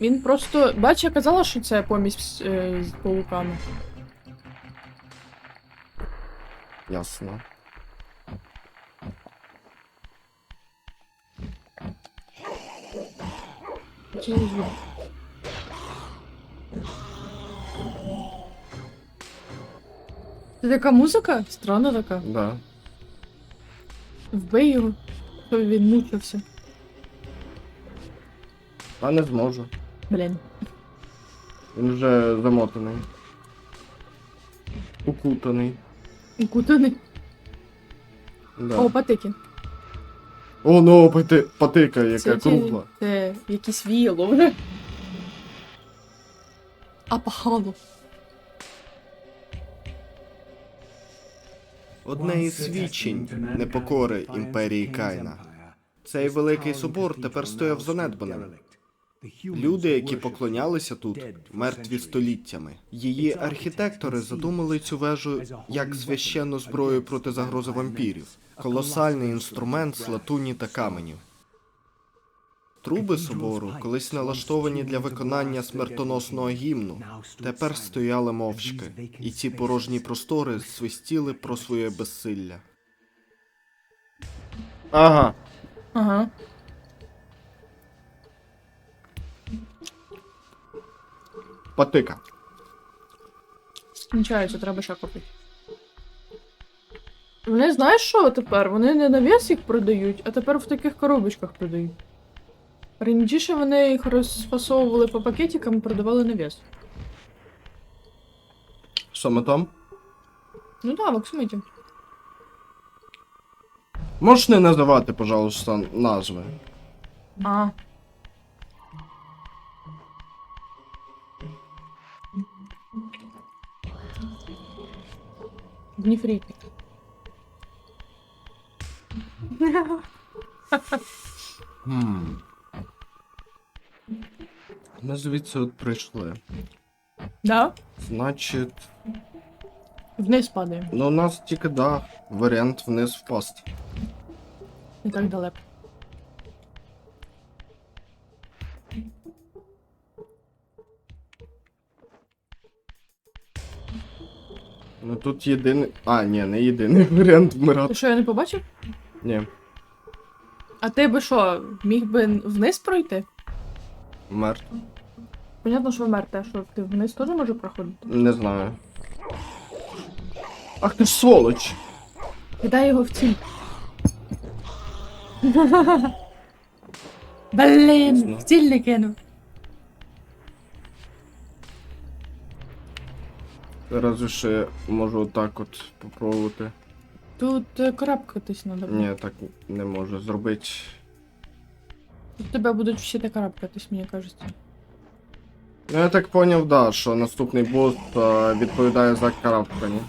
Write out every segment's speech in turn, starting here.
Він просто. Бач, я казала, що це помість е, з пауками. Ясно. Це не звук. Це така музика? Странна така. Да. Вбий його. Щоб він мучився. Та не зможу. Блін. Він вже замотаний. Укутаний. Укутаний. Да. О, патики. О, ну, пати... патика, яка Це, кругла. це якісь віяло. А погано. Одне із свідчень непокори імперії Кайна. Цей великий собор тепер стояв занедбаним. Люди, які поклонялися тут, мертві століттями. Її архітектори задумали цю вежу як священну зброю проти загрози вампірів, колосальний інструмент з латуні та каменів. Труби собору, колись налаштовані для виконання смертоносного гімну, тепер стояли мовчки, і ці порожні простори свистіли про своє безсилля. Ага. Ага. Патика. Скінчається, треба ще купити. Вони знаєш що тепер? Вони не на вес їх продають, а тепер в таких коробочках продають. Раніше вони їх розфасовували по пакетикам і продавали на вес. Саме там? Ну так, в Оксмиті. Можеш не називати, пожалуйста, назви. А. Хм. Ми звідси от прийшли. Да? Значить, Вниз падаємо. ну у нас тільки да, варіант вниз впасти. Не так далеко. Ну тут єдиний. А, ні, не єдиний варіант вмирати. Ти що, я не побачив? Ні, А ти би що, міг би вниз пройти? мертв. Понятно, що вмер те, що ти вниз теж може проходити. Не знаю. Ах ти ж сволоч! Кидай його в ціль. Блін, в ціль не кинув. Разве що я можу отак от попробувати. Тут е, карабкатись треба. Ні, так не можу зробити. Тут тебе будуть вчити карабкатись, мені кажеться. Ну я так поняв, да, що наступний бос е, відповідає за карабкання.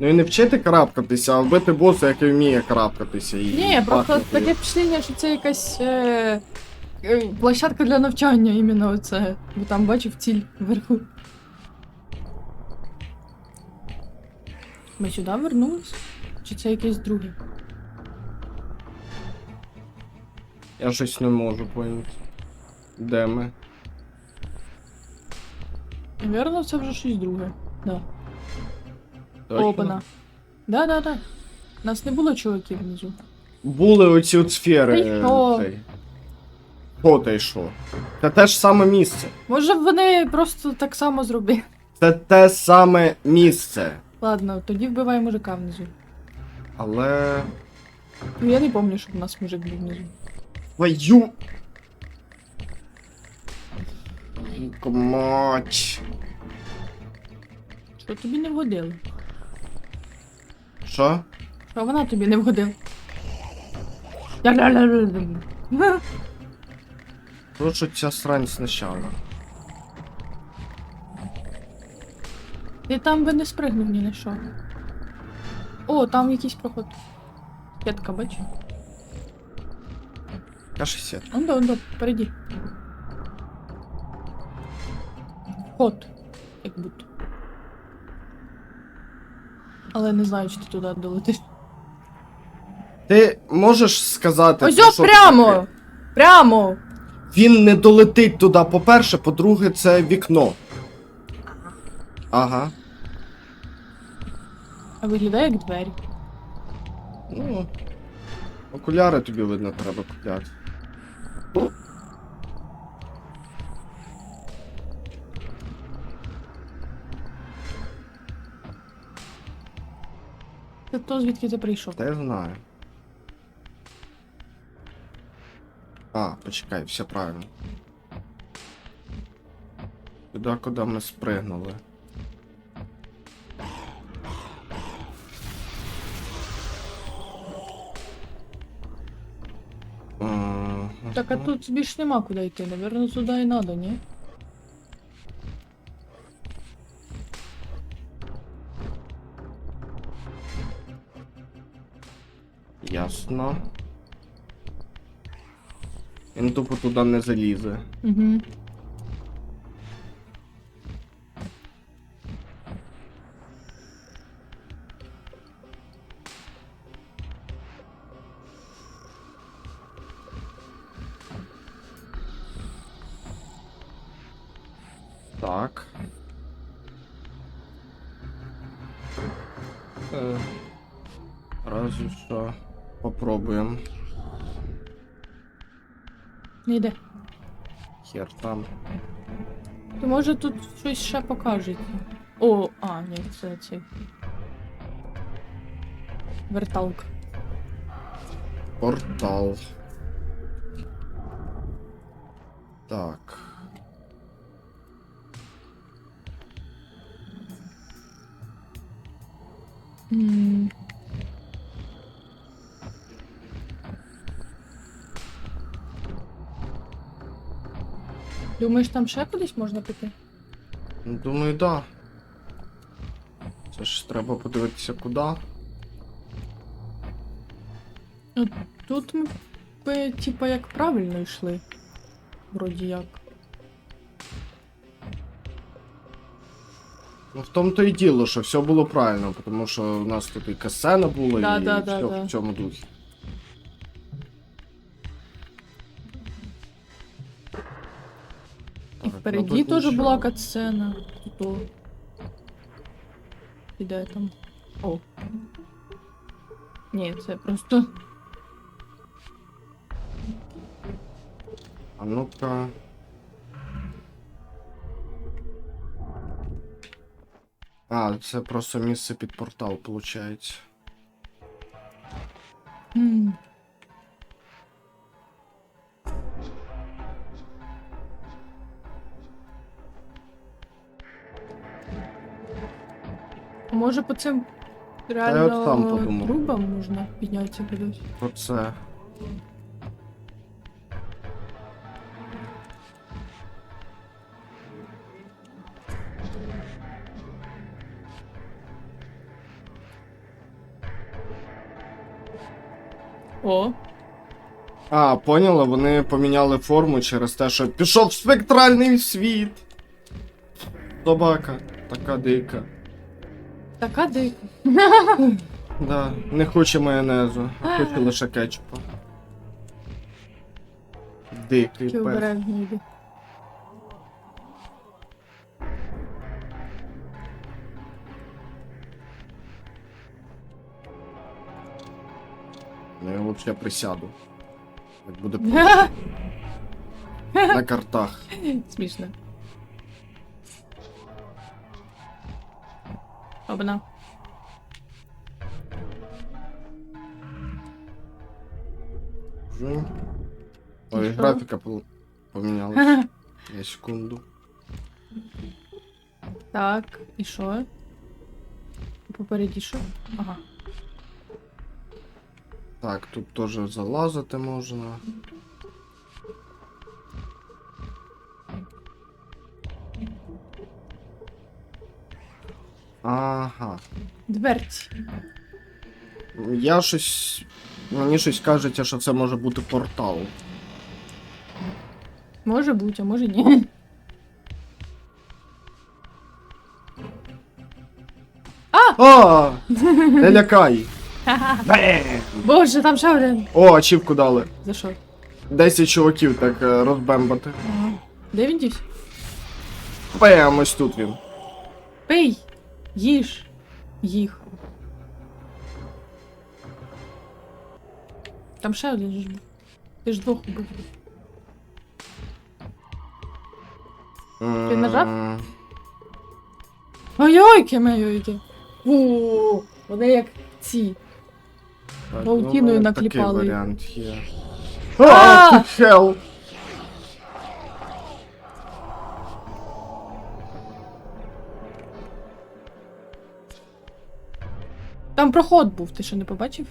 Ну і не вчити карабкатися, а вбити боса, який вміє карабкатися. І Ні, просто бахнути таке впечатлення, що це якась е, е, площадка для навчання, іменно оце. Бо там бачив ціль вверху. Ми сюди вернулись? Чи це якесь друге? Я щось не можу поняти. Де ми? Навірно, це вже щось друге. Да. Опана. Да, да, да. Нас не було чуваків внизу. Були оці от сфери. Та й що? цей. Що та й що? Це те ж саме місце. Може вони просто так само зробили. Це те саме місце. Ладно, тоді вбивай мужика внизу. Але. Ну, Я не пам'ятаю, щоб у нас мужик був внизу. Твою. Мать. Що тобі не вгодило? Що? Що вона тобі не вгодила? Прошу ця срань спочатку. Ти там би не спригнув ні на що. О, там якийсь проход. П'ятка, бач? Каші сет. Ондо, ондо, впереді. Вход. Як будто. Але не знаю, чи ти туди долетиш. Ти можеш сказати. Ось що прямо! таке? Прямо! Він не долетить туди, по-перше, по-друге, це вікно. Ага. А виглядає як двері. Ну. Окуляри тобі видно треба купляти. Це то, звідки ти прийшов. Та я знаю. А, почекай, все правильно. Туди, куди ми спригнули. Так, а тут більш нема куди йти. Наверно, туди і надо, ні? Ясно. Він тупо туди не залізе. Угу. Там. То може тут щось ще покажеться. О, а, ні, це цей. Верталка. Портал. Так. М. Думаєш, там ще кудись можна піти? Ну, Думаю, да. Це ж треба подивитися куди. Тут ми би, типа, як правильно йшли. Вроді як. Ну в тому то і діло, що все було правильно, тому що у нас тут і касена була, Да, і да, все да, да. в цьому духі. І Так, впереді мабуть, теж нічого. була катсцена. Тут. Іде там. О. Ні, це просто. А ну-ка. А, це просто місце під портал, виходить. М. Може по цим я реально от сам подумав. трубам можна піднятися кудись? Оце. О, А, поняла, вони поміняли форму через те, що пішов в спектральний світ. Собака, така дика. Така дика. Да, не хоче майонезу, а хоче лише кетчупа. Дикий Чи пес. обережно йди. Ну я взагалі присяду. Як буде на картах. Смішно. Обна. Жу. Ой, що? графіка помінялась. Я секунду. Так, і що? Попереді що? Ага. Так, тут теж залазити можна. Ага. Дверці. Я щось. Мені щось кажеться, що це може бути портал. Може бути, а може ні. А! Не лякай! Боже, там ще один. О, ачівку дали. За що? 10 чуваків так е, розбембати. Ага. Де він дівся? Прямо ось тут він. Пий! Їж! Їх. Там ще один ж був. Ти ж двох убив. Ти нажав? М, Ой-ой, мейойки. О, вони як ці. Паутіною ну, мене накліпали. Такий варіант є. А! Хел! Там проход був, ти що не побачив?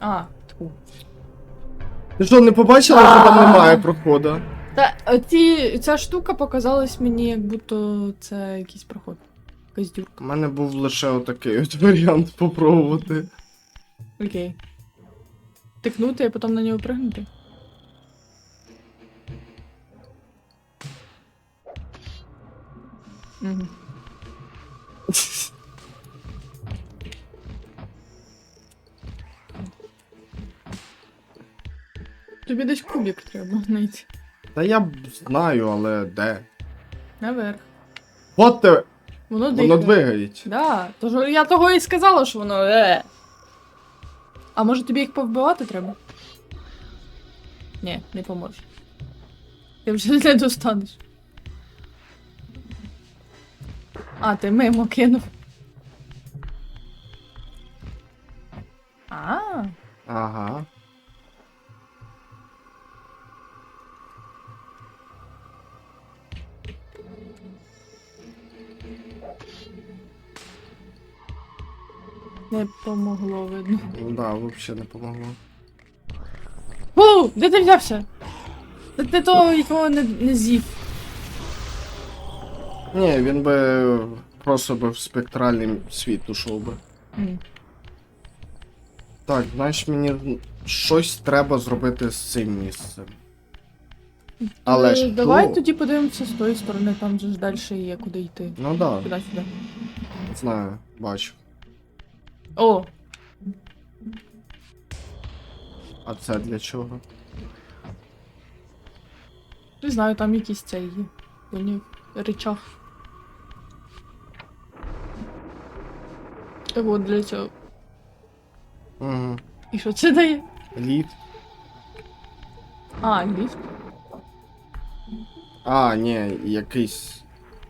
А, тьфу. Ти що, не побачила, що там немає проходу? Та ці, ця штука показалась мені, як будто це якийсь проход. Якась дюрка. У мене був лише отакий от варіант попробувати. Окей. Тикнути, а потім на нього пригнути. Угу. Тобі десь кубик треба знайти. Та я б знаю, але де? Наверх. От те, Воно воно дихає. двигають. Да, тож я того і сказала, що воно. Е. А може тобі їх повбивати треба? Ні, не поможе. Ти вже не достанеш. А, ти мимо кинув. А, Ага. Не помогло видно. Ну да, взагалі не помогло. Фу, де ти взявся? Це ти того, якого не, не з'їв. Ні, він би просто би в спектральний світ ушов би. М. Так, значить мені щось треба зробити з цим місцем. Але Е, ж Давай тоді подивимося з тої сторони, там же ж далі є куди йти. Ну да, Куди сюди. знаю, бачу. О, А це для чого? не знаю, там якийсь цей є. Поняв. Речах. Так от для цього. Угу. І що це дає? Лід. А, ліфт. А, ні, якийсь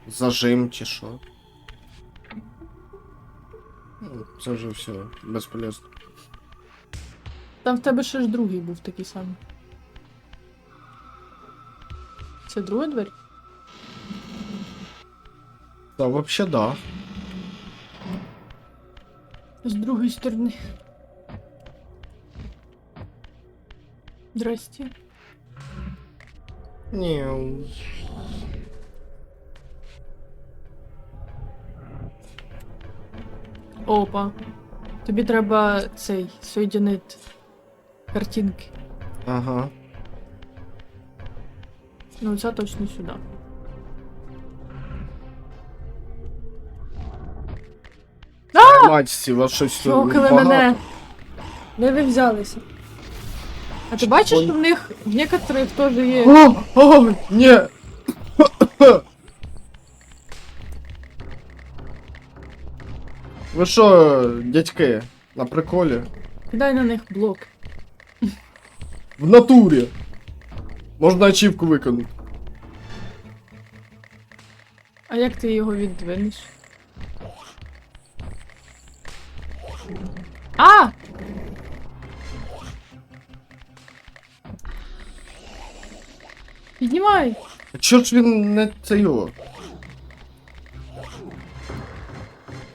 зажим чи що. Це вже все, безполезно. Там в тебе ще ж другий був такий самий. Це друга двері? Та взагалі да. З другої сторони. Здрасте. Ні. Опа. Тобі треба цей соєдинити картинки. Ага. Ну, це точно сюди. Матці, вас щось Чокали мене. Де ви взялися? А ти бачиш, що в них в некоторих теж є. О, о, ні. Ви що, дядьки, на приколі? Кидай на них блок. В натурі. Можна ачівку виконати. А як ти його віддвинеш? А! Піднімай! А чого ж він не це його?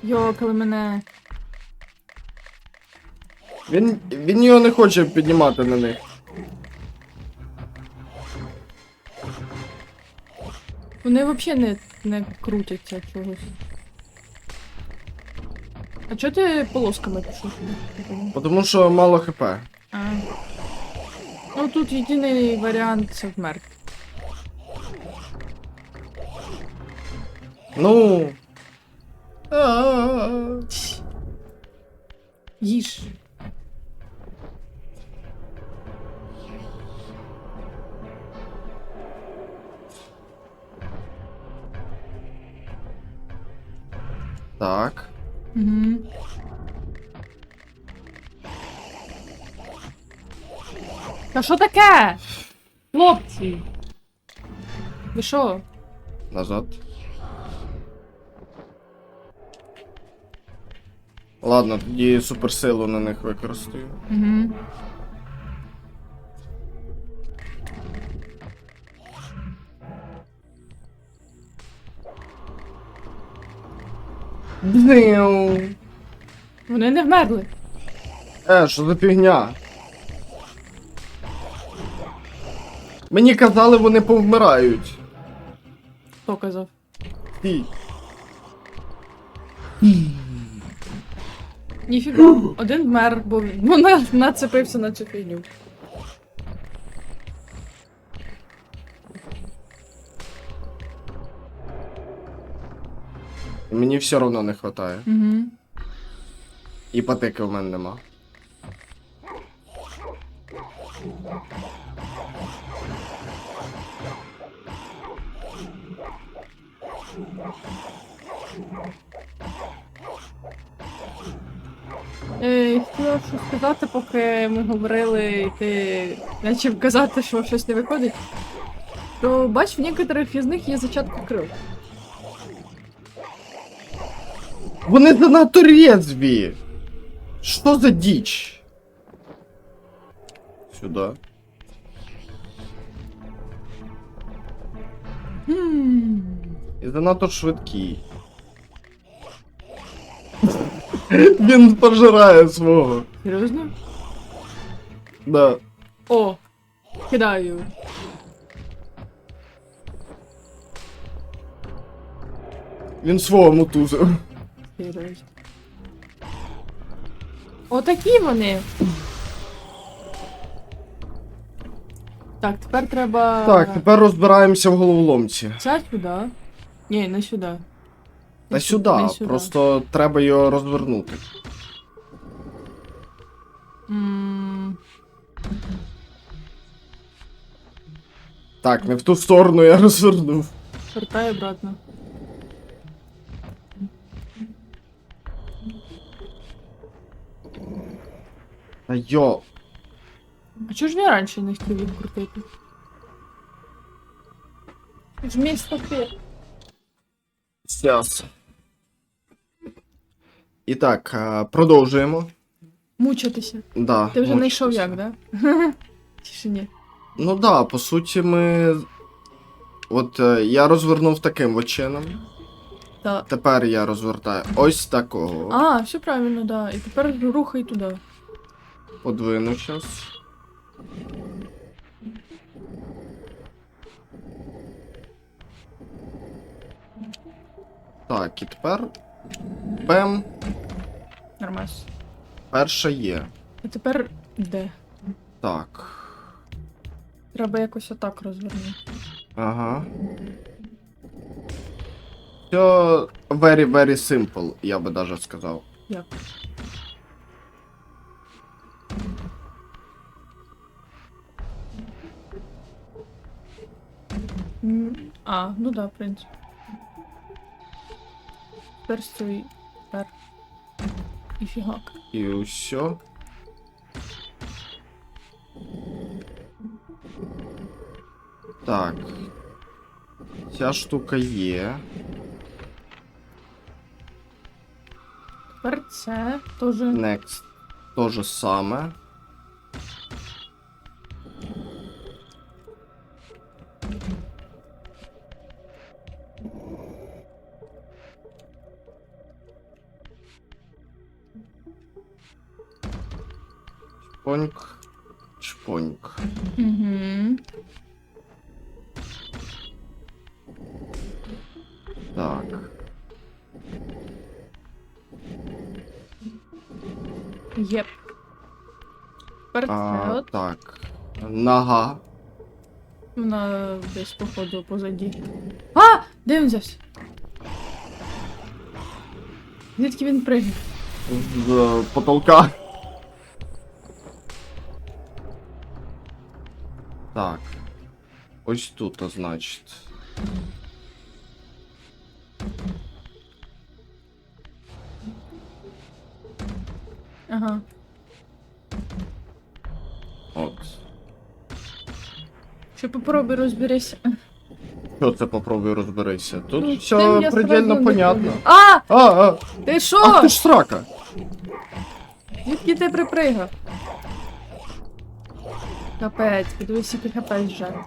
Йокали мене. Він, він його не хоче піднімати на них. Вони взагалі не, не крутяться чогось. А чого ти полосками пішов? Тому що мало хп. А. Ну тут єдиний варіант це вмерти. Ну. Їж. Так. Угу. Та що таке? Хлопці. Ви що? Назад. Ладно, тоді суперсилу на них використаю. Угу. Бзнив. Вони не вмерли. Е, що за фігня? Мені казали, вони повмирають. Хто казав? Стій. Ніфіга. Один вмер, бо вона нацепився на цю фігню. Мені все одно не вистачає. Угу. І патики в мене нема. Хотіла щось сказати, поки ми говорили, і ти почав казати, що щось не виходить. То бач, в некоторих із них є зачатки крил. Вони занадто резві! Що за діч? Сюди. Хм. І занадто швидкі. Він пожирає свого. Серйозно? Да. О, кидаю. Він свого мутузив. Серйозно. Отакі вони. Так, тепер треба. Так, тепер розбираємося в головоломці. Ця сюди. Ні, не сюди. Та Не сюди, не сюди. просто треба його розвернути. М, Так, не в ту сторону я розвернув. Вертай обратно. Та йо. А чого ж я раніше не хотів їх крутити? Жмій стопір. Сейчас. І так, е, продовжуємо. Мучитися. Да, Ти вже знайшов як, да? Чи ще ні? Ну да, по суті, ми. От е, я розвернув таким от чином. Так. Тепер я розвертаю ось такого. А, все правильно, да. І тепер рухай туди. Подвину щас. Так, і тепер. Бем. Нормально. Перша є. А тепер де? Так. Треба якось отак розвернути. Ага. Все very, very simple, я би даже сказав. Як? М, А, ну да, в принципі. Тепер стій. І фігак. І все. Так. Ця штука є. Тепер це теж. Next. То же саме. Чпоньк. Чпоньк. Угу. Так. Єп. А, так. Нога. Вона десь походу позаді. А! Де він взявся? Звідки він пригнув? з е, потолка. Так. Ось тут, а, значить. Ага. От. Ще попробуй розберися. Що це попробуй розберися? Тут Ну, все предельно понятно. А! А, а, Ти що? ах ти ж срака! Звідки ти припригав? Капець, подивись, скільки хп зжар.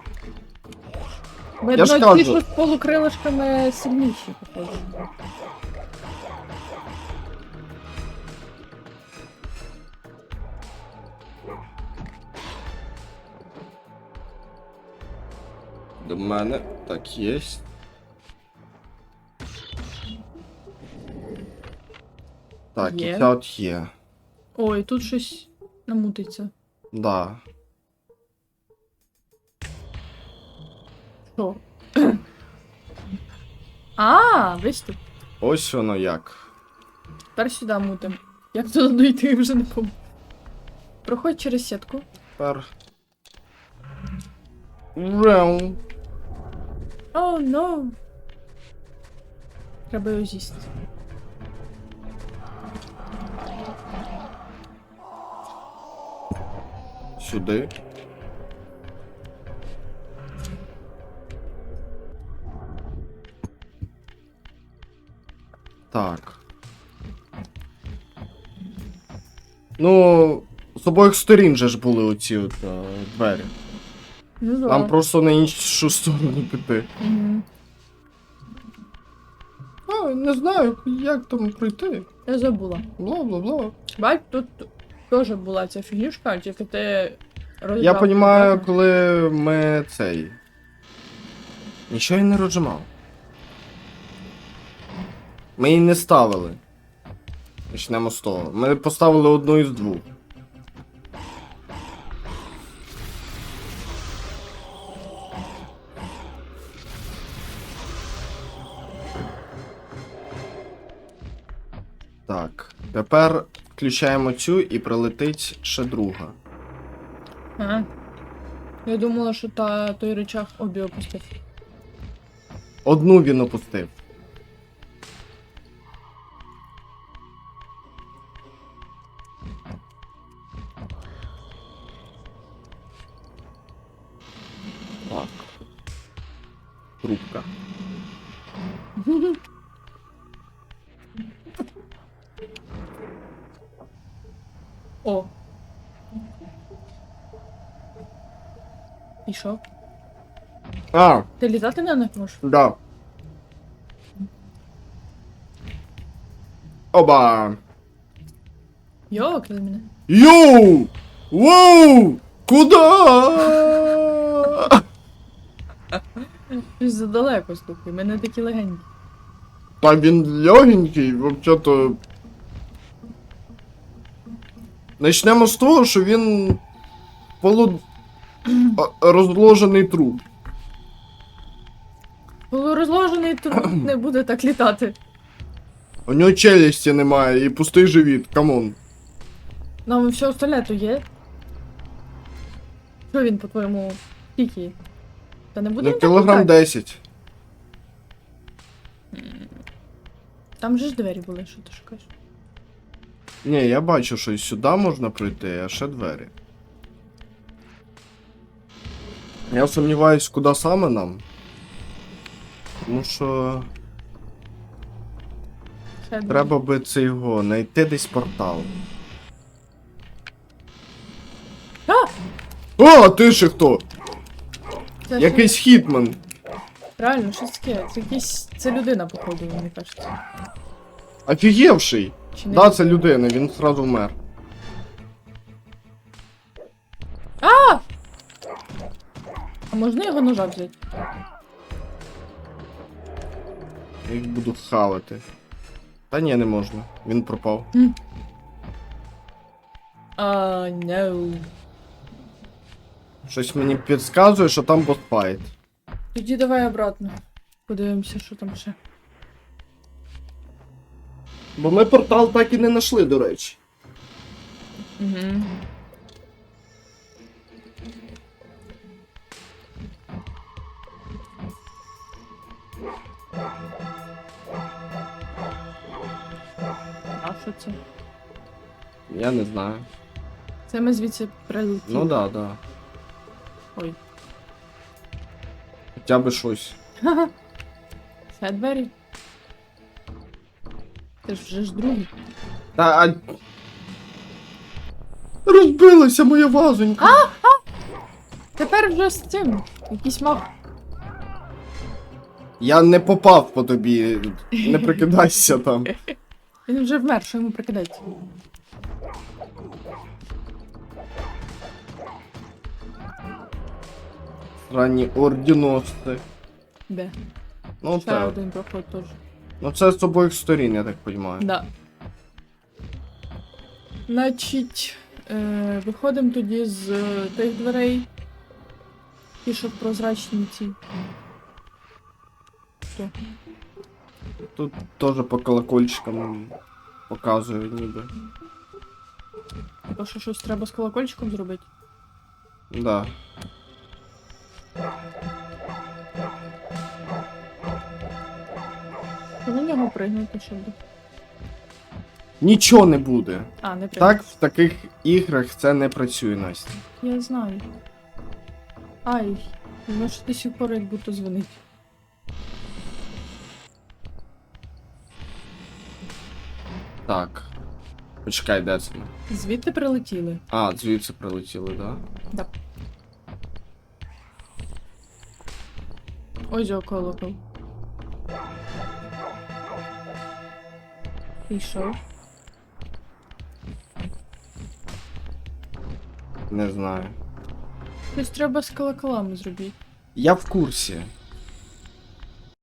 Видно, ж ті, кажу. що з полукрилишками сильніші, походу. До мене так єсть. Так, Є. і ця от є. Ой, тут щось намутиться. Да. Що? А, виступ. Ось воно як. Тепер сюди мутим. Як туди дойти, вже не пам'ятаю. Проходь через сітку. Тепер. Рем. О, но. Треба його з'їсти. Сюди. Так. Ну, з обох сторін же ж були оці от е, двері. Ну да. Нам просто на іншу сторону піти. Мгм. А, не знаю, як там пройти. Я забула. Бла-бла-бла. Бать, тут теж була ця фігішка, тільки ти Я розумію, коли ми цей. Нічого я не розжимав. Ми її не ставили. Почнемо з того. Ми поставили одну із двох. Так. Тепер включаємо цю і прилетить ще друга. Ага. Я думала, що та, той речах обі опустив. Одну він опустив. Трубка. О. І що? А, Ти літати на них можеш? да. Оба. Йо, кидай мене. Йоу! Воу! Куда? Щось задалеко, слухай, мене такі легенькі. Та він легенький, взагалі-то. Начнемо з того, що він полу... розложений труп. Полурозложений труп не буде так літати. У нього челюсті немає і пустий живіт, камон. Нам все остальне то є. Що він, по-твоєму, скільки? Та не буде Ну, кілограм 10. Там же ж двері були, що ти шукаєш. Ні, я бачу, що і сюди можна пройти, а ще двері. Я сумніваюсь, куди саме нам. Тому що Ще двері. треба би це його знайти десь портал. А! О, а ти ще хто? Це Якийсь хітман. Реально, що таке? Це якийсь. Це людина, походу, мені кажеться. Офігівший. Чи не? Да, це людина, він зразу вмер. А можна його ножа взяти? Я їх буду хавати. Та ні, не можна. Він пропав. А, no. Щось мені підказує, що там босфайт. Тоді давай обратно. Подивимося, що там ще. Бо ми портал так і не знайшли, до речі. Угу. А що це? Я не знаю. Це ми звідси прилетіли. Ну да, да. Ой. Хоча би щось. Ще двері. Ти ж вже ж другий. Та а... Розбилася моя вазонька. Тепер вже з цим. Якийсь мав. Я не попав по тобі. Не прикидайся там. Він вже вмер, що йому прикидається. Ранні ордіносці. Де? Ну Ще це. один проход теж. Ну це з обох сторін, я так розумію. Да. Значить, е, виходимо тоді з е, тих дверей. Ті, що прозрачні ці. Що? Тут теж по колокольчикам показує ніби. Типа, що щось треба з колокольчиком зробити? Да. На нього пригнути, щоб. Нічого не буде. А, не пригнути. Так в таких іграх це не працює, Настя. Я знаю. Ай, воно ж до сих пор як будто дзвонить. Так. Почекай, де це ми? Звідти прилетіли. А, звідси прилетіли, да? Да. Ось о колокол. Пішов. Не знаю. Щось треба з колоколами зробити. Я в курсі.